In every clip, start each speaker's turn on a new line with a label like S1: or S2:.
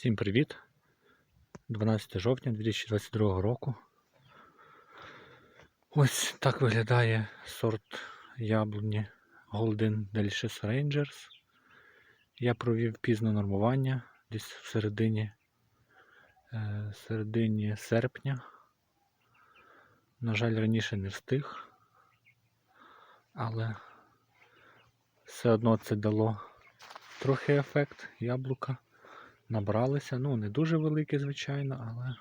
S1: Всім привіт! 12 жовтня 2022 року. Ось так виглядає сорт яблуні Golden Delicious Rangers. Я провів пізне нормування десь в середині, е, середині серпня. На жаль, раніше не встиг, але все одно це дало трохи ефект яблука набралися. Ну, не дуже великі, звичайно, але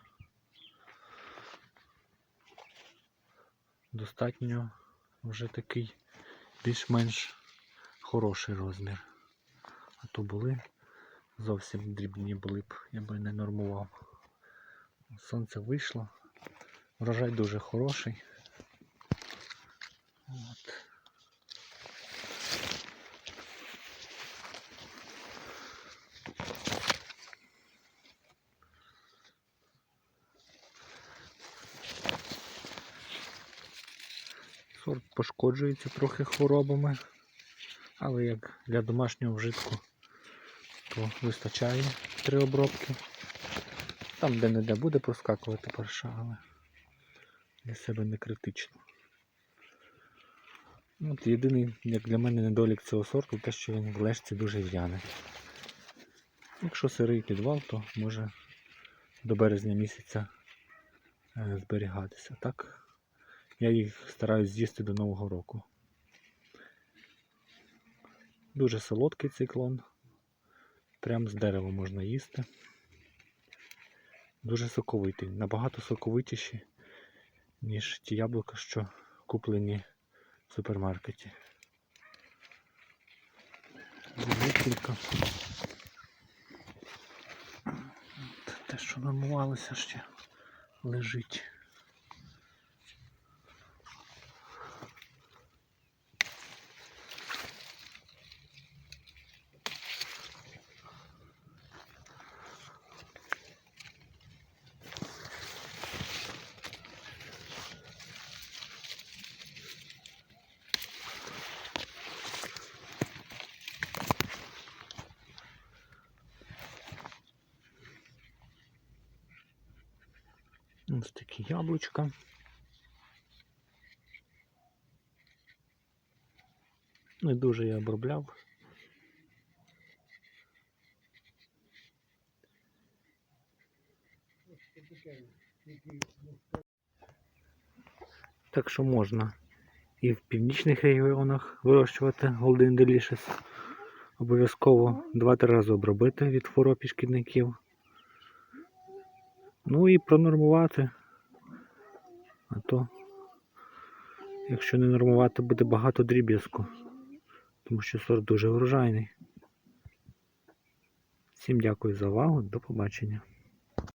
S1: достатньо вже такий більш-менш хороший розмір. А то були зовсім дрібні були б, я би не нормував. Сонце вийшло. Врожай дуже хороший. От. Сорт пошкоджується трохи хворобами, але як для домашнього вжитку, то вистачає три обробки. Там де-не-де буде проскакувати парша, але для себе не критично. От Єдиний, як для мене, недолік цього сорту, те, що він в лежці дуже в'яне. Якщо сирий підвал, то може до березня місяця е, зберігатися. Так, я їх стараюсь з'їсти до Нового року. Дуже солодкий цей клон. Прям з дерева можна їсти. Дуже соковитий. Набагато соковитіші, ніж ті яблука, що куплені в супермаркеті. Кілька. Те, що нормувалося ще лежить. Ось такі яблучка. Не дуже я обробляв. Так що можна і в північних регіонах вирощувати Golden Delicious. Обов'язково 2-3 рази обробити від хвороб і шкідників. Ну і пронормувати. А то, якщо не нормувати, буде багато дріб'язку, тому що сорт дуже врожайний. Всім дякую за увагу, до побачення.